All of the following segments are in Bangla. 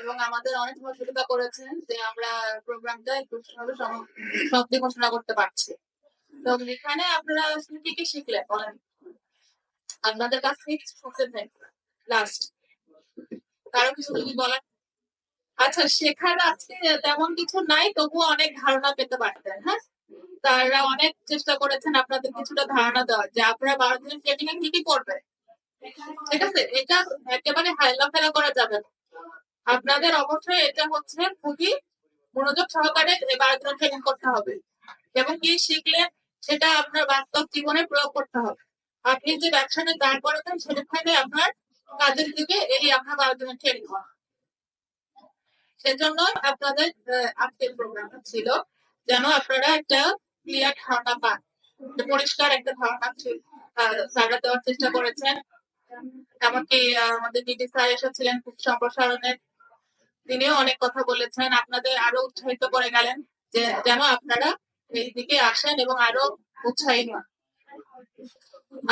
এবং আমাদের অনেক সহযোগিতা করেছেন যে আমরা প্রোগ্রামটা একটু সমাপ্তি ঘোষণা করতে পারছি। তো এখানে আপনারা কি কি শিখলেন বলেন? আপনাদের কাছ থেকে শুনতে লাস্ট কারও কিছু যদি বলার আচ্ছা শেখার আজকে তেমন কিছু নাই তবুও অনেক ধারণা পেতে পারতেন হ্যাঁ? তারা অনেক চেষ্টা করেছেন আপনাদের কিছুটা ধারণা দেওয়ার, যে আপনারা বারো দিনের ট্রেনিং কি কি করবে ঠিক আছে? এটা একেবারে হাইলা ফেলা করা যাবে না। আপনাদের অবশ্যই এটা হচ্ছে খুবই মনোযোগ সহকারে দিনের ট্রেনিং করতে হবে। এবং কি শিখলে সেটা আপনার বাস্তব জীবনে প্রয়োগ করতে হবে। আপনি যে ব্যবসাটা দাঁড় করাতেন সেখানে আপনার কাজের দিকে এই আপনার দিনের ট্রেনিং হওয়া সেজন্য আপনাদের আজকের প্রোগ্রামটা ছিল যেন আপনারা একটা ক্লিয়ার ধারণা পান। পরিষ্কার একটা ধারণা ছিল- স্যাররা দেওয়ার চেষ্টা করেছেন, এমনকি আমাদের দিদি স্যার এসেছিলেন সম্প্রসারণের তিনিও অনেক কথা বলেছেন। আপনাদের আরও উৎসাহিত করে গেলেন যে যেন আপনারা এই দিকে আসেন এবং আরও উৎসাহী হন।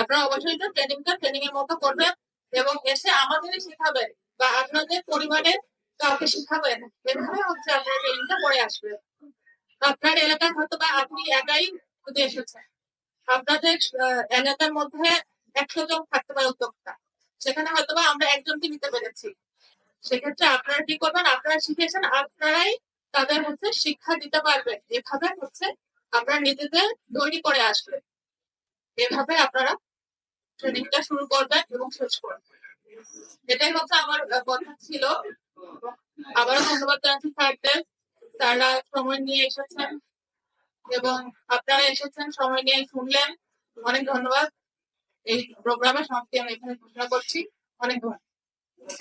আপনারা অবশ্যই তো ট্রেনিংটা ট্রেনিং এর মতো করবেন এবং এসে আমাদেরই শেখাবেন বা আপনাদের পরিবারের কাউকে শেখাবেন। এভাবে হচ্ছে আপনার ট্রেনিংটা পরে আসবে আপনার এলাকায় হয়তো বা আপনি একাই খুঁজে এসেছেন। আপনাদের এলাকার মধ্যে একশো জন থাকতে পারে উদ্যোক্তা। সেখানে হয়তো বা আমরা একজনকে নিতে পেরেছি। সেক্ষেত্রে আপনারা কি করবেন? আপনারা শিখেছেন আপনারাই তাদের হচ্ছে শিক্ষা দিতে পারবেন। এভাবে হচ্ছে আপনারা নিজেদের তৈরি করে আসবেন এভাবে আপনারা ট্রেনিংটা শুরু করবেন এবং শেষ করবেন। এটাই হচ্ছে আমার কথা ছিল। আবারও ধন্যবাদ জানাচ্ছি স্যারদের। তারা সময় নিয়ে এসেছেন এবং আপনারা এসেছেন, সময় নিয়ে শুনলেন। অনেক ধন্যবাদ। এই প্রোগ্রামের সমাপ্তি আমি এখানে ঘোষণা করছি। অনেক ধন্যবাদ।